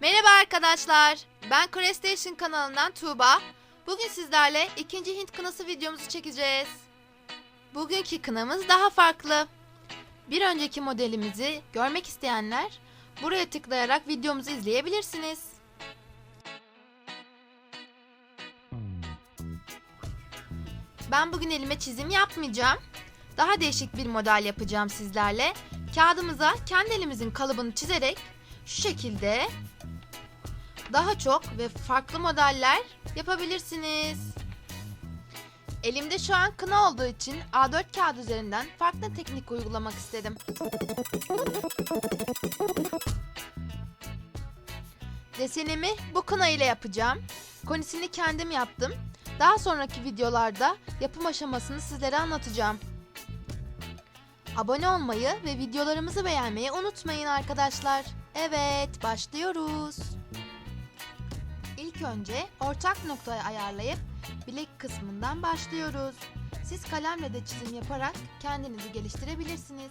Merhaba arkadaşlar. Ben Crestation kanalından Tuğba. Bugün sizlerle ikinci Hint kınası videomuzu çekeceğiz. Bugünkü kınamız daha farklı. Bir önceki modelimizi görmek isteyenler buraya tıklayarak videomuzu izleyebilirsiniz. Ben bugün elime çizim yapmayacağım. Daha değişik bir model yapacağım sizlerle. Kağıdımıza kendi elimizin kalıbını çizerek şu şekilde daha çok ve farklı modeller yapabilirsiniz. Elimde şu an kına olduğu için A4 kağıt üzerinden farklı teknik uygulamak istedim. Desenimi bu kına ile yapacağım. Konisini kendim yaptım. Daha sonraki videolarda yapım aşamasını sizlere anlatacağım. Abone olmayı ve videolarımızı beğenmeyi unutmayın arkadaşlar. Evet, başlıyoruz. İlk önce ortak noktayı ayarlayıp bilek kısmından başlıyoruz. Siz kalemle de çizim yaparak kendinizi geliştirebilirsiniz.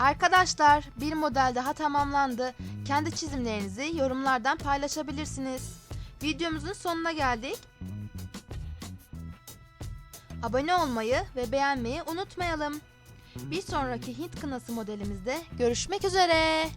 Arkadaşlar bir model daha tamamlandı. Kendi çizimlerinizi yorumlardan paylaşabilirsiniz. Videomuzun sonuna geldik. Abone olmayı ve beğenmeyi unutmayalım. Bir sonraki Hint kınası modelimizde görüşmek üzere.